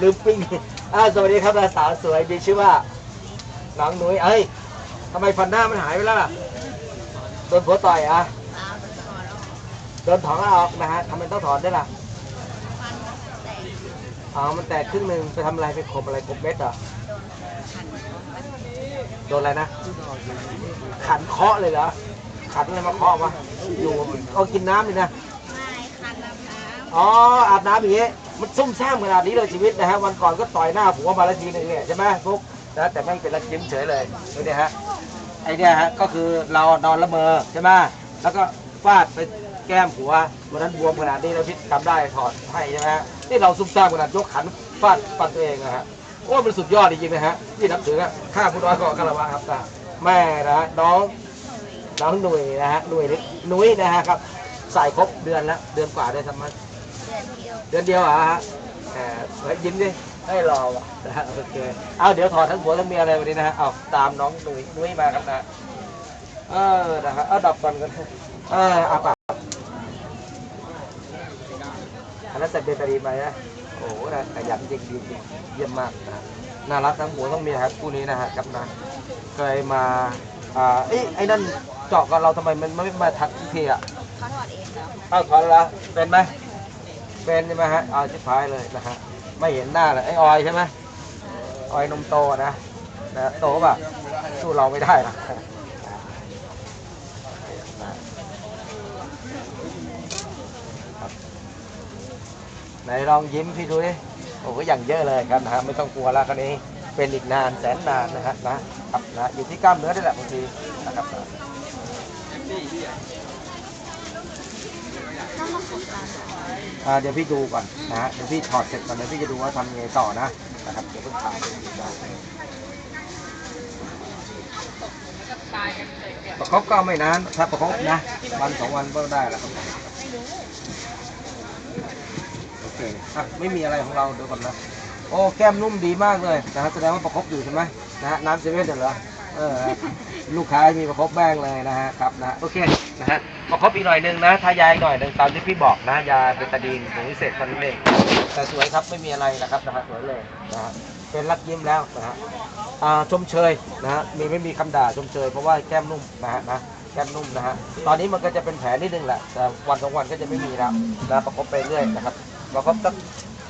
ลืมปิ้งอ่าสวัสดีครับสาวสวยมีชื่อว่า น้องหนุ่ยเอ้ยทำไมฟันหน้ามันหายไปแล้วล่ะโดนผัวต่อยอะตามมันก่อนแล้วโดนถอนแล้วออกนะฮะทำไมต้องถอนด้วยล่ะฟันแตกอ๋อมันแตกครึ่งหนึ่งไปทำอะไรไปขบอะไรขบเม็ดเหรอโดนขันมันโดนอะไรนะ ขันเคาะเลยเหรอ ขันอะไรมาเคาะวะอยู่เอากินน้ำเลยนะไม่คันน้ำน้ำอ๋ออาบน้ำอย่างงี้ มันซุ่มซ่ามขนาดนี้เลยชีวิตนะฮะวันก่อนก็ต่อยหน้าผัวมาล้วทีหนึ่งเนี่ยใช่ไหมฟุกนะแต่แม่เป็นรักยิ้มเฉยเลยดูเนี่ฮะไอเนี่ยฮะก็คือเรานอนละเมอใช่ไหมแล้วก็ฟาดไปแก้มผัววันนั้นบวมขนาดนี้เราพิษทำได้ถอดให้ใช่ไหมฮะนี่เราซุ่มซ่ามขนาดยกขันฟาดฟันตัวเองนะฮะโอ้มันสุดยอดจริงๆนะฮะที่นับถืออะข้าผู้น้อยก็คารวะครับตาแม่นะฮะน้องน้องหนุ่ยนะฮะหนุ่ยนี่หนุ่ยนะฮะครับใส่ครบเดือนแล้วเดือนกว่าได้ทำมัน เดือนเดียวเดือนเดียวเหรอฮะแหมเฮ้ยยิ้มดิให้รอว่ะนะฮะโอเคเอาเดี๋ยวถอดทั้งผัวทั้งเมียอะไรวันนี้นะฮะเอาตามน้องหนุ่ยหนุ่ยมาครับนะเออนะฮะเอาดับก่อนกันเออเอาปากอันนั้นแต่เบตาดีไหมนะโอ้โหนะขยันจริงดีจริงเยี่ยมมากนะฮะน่ารักทั้งผัวทั้งเมียครับคู่นี้นะฮะครับนะเคยมาอ่าเอ้ยไอ้นั่นเจาะกับเราทำไมมันไม่มาทักทุกทีอะเขาถอดเองแล้วเอาถอนแล้วเป็นไหม เป็นใช่ไหมฮะเอาชิบหายเลยนะฮะไม่เห็นหน้าเลยไอ้ออยใช่ไหมออยนมโตนะนะโตป่ะสู้เราไม่ได้หรอกครับไหนลองยิ้มพี่ดูดิโอ้โหอย่างเยอะเลยครับนะฮะไม่ต้องกลัวแล้วคันนี้เป็นอีกนานแสนนานนะฮะนะครับนะอยู่ที่กล้ามเนื้อนี่แหละบางทีนะครับ เดี๋ยวพี่ดูก่อนนะฮะเดี๋ยวพี่ถอดเสร็จก่อนเดี๋ยวพี่จะดูว่าทำยังไงต่อนะนะครับเดี๋ยวเพิ่งถ่ายประคบก็ไม่นานถ้าประคบนะวันสองวันก็ได้แล้วครับโอเคอะไม่มีอะไรของเราเดี๋ยวก่อนนะโอ้แก้มนุ่มดีมากเลยนะฮะแสดงว่าประคบอยู่ใช่ไหมนะฮะน้ำเซเว่นเหรอ เออลูกค้ามีประคบแบ้งเลยนะฮะครับนะโอเคนะฮะประคบอีกหน่อยนึงนะทายาอีกหน่อยนึงตามที่พี่บอกนะยาเบตาดีนถึงพิเศษทันนเองแต่สวยครับไม่มีอะไรนะครับนะฮะสวยเลยนะฮะเป็นรักยิ้มแล้วนะฮะอ่าชมเชยนะฮะมีไม่มีคำด่าชมเชยเพราะว่าแก้มนุ่มนะฮะนะแก้มนุ่มนะฮะตอนนี้มันก็จะเป็นแผลนิดนึงแหละแต่วันสองวันก็จะไม่มีแล้วนะประคบไปเรื่อยนะครับประคบสัก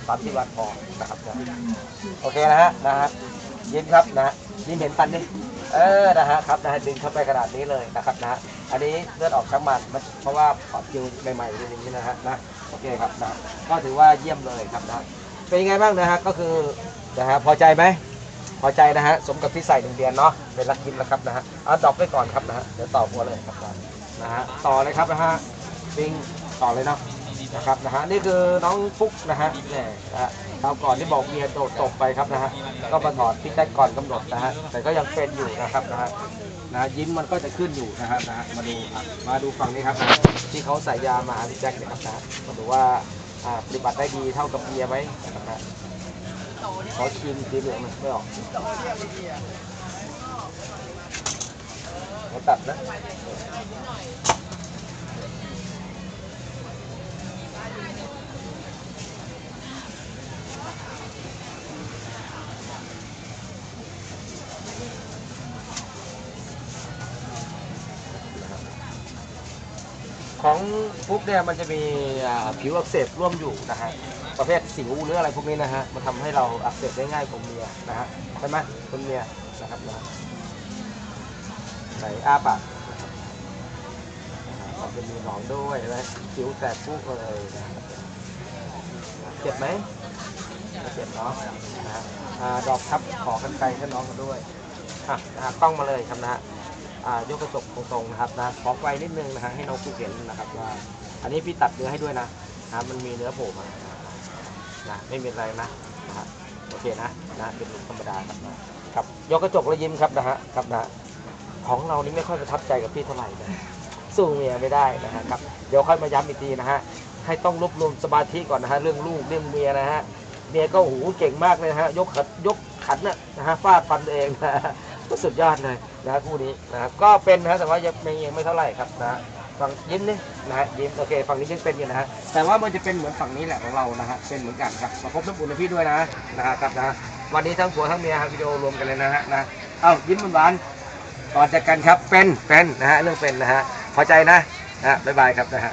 สามสี่วันพอนะครับโอเคนะฮะนะฮะยิ้มครับนะฮะยิ้มเห็นตันดิ เออนะฮะครับนะฮะดึงเข้าไปขนาดนี้เลยนะครับนะฮะอันนี้เลือดออกทั้งมันมันเพราะว่าขอดคิวใหม่ๆอย่างนี้นะฮะนะโอเคครับนะก็ถือว่าเยี่ยมเลยครับนะเป็นยังไงบ้างนะฮะก็คือนะฮะพอใจไหมพอใจนะฮะสมกับที่ใส่หนึ่งเดือนเนาะเป็นลักยิ้มแล้วครับนะฮะเอาดอปไว้ก่อนครับนะฮะเดี๋ยวต่อหัวเลยครับนะฮะต่อเลยครับนะฮะปิงต่อเลยเนาะ นะครับนะฮะนี่คือน้องฟุกนะฮะเนี่ยนะฮะคราวก่อนที่บอกเมียโดดตกไปครับนะฮะก็มาถอดที่ได้ก่อนกำหนดนะฮะแต่ก็ยังเป็นอยู่นะครับนะฮะนะยิ้มมันก็จะขึ้นอยู่นะฮะนะฮะมาดูอะมาดูฝั่งนี้ครับนะที่เขาใส่ยามาหาพี่แจ็คเนี่ยครับนะฮะมาดูว่าอ่าปฏิบัติได้ดีเท่ากับเมียไหมนะครับนะขอชิมสีเหลืองหน่อยไม่ออกไม่ตัดนะ ของปุ๊บเนี่ยมันจะมีผิวอักเสบร่วมอยู่นะฮะประเภทสิวหรืออะไรพวกนี้นะฮะมันทำให้เราอักเสบได้ง่ายกว่าเมียนะฮะใช่ไหมคุณเมียนะครับนะไหนอ้าปากนะครับมันจะมีหนองด้วยนะผิวแตกปุ๊บเลยนะครับเจ็บไหมไม่เจ็บเนาะนะฮะดอกทับขอกันไกลให้น้องกันด้วยอะนะฮะต้องมาเลยครับนะฮะ ยกกระจกตรงๆนะครับนะขอไกลนิดนึงนะฮะให้น้องผู้เห็นนะครับว่า อันนี้พี่ตัดเนื้อให้ด้วยนะนะมันมีเนื้อโผล่มานะไม่เป็นไรนะนะฮะโอเคนะนะเป็นลุคธรรมดาครับนะครับยกกระจกแล้วยิ้มครับนะฮะครับนะของเรานี่ไม่ค่อยประทับใจกับพี่เท่าไหร่นะสู้เมียไม่ได้นะฮะครับเดี๋ยวค่อยมาย้ำอีกทีนะฮะให้ต้องรวบรวมสมาธิก่อนนะฮะเรื่องลูกเรื่องเมียนะฮะเมียก็โอ้โหเก่งมากเลยนะฮะยกขันยกขันน่ะนะฮะฟาดฟันเองนะ ก็สุดยอดเลยนะคู่นี้นะครับก็เป็นนะแต่ว่ายังไม่ยังไม่เท่าไหร่ครับนะฝั่งยิ้มนี่นะฮะยิ้มโอเคฝั่งนี้ยังเป็นอยู่นะฮะแต่ว่ามันจะเป็นเหมือนฝั่งนี้แหละของเรานะฮะเป็นเหมือนกันครับประคบน้ำอุ่นให้พี่ด้วยนะนะครับนะวันนี้ทั้งผัวทั้งเมียครับวิดีโอรวมกันเลยนะฮะนะเอ้ายิ้มหวานก่อนจากกันครับเป็นเป็นนะฮะเรื่องเป็นนะฮะพอใจนะนะฮะบ๊ายบายครับนะฮะ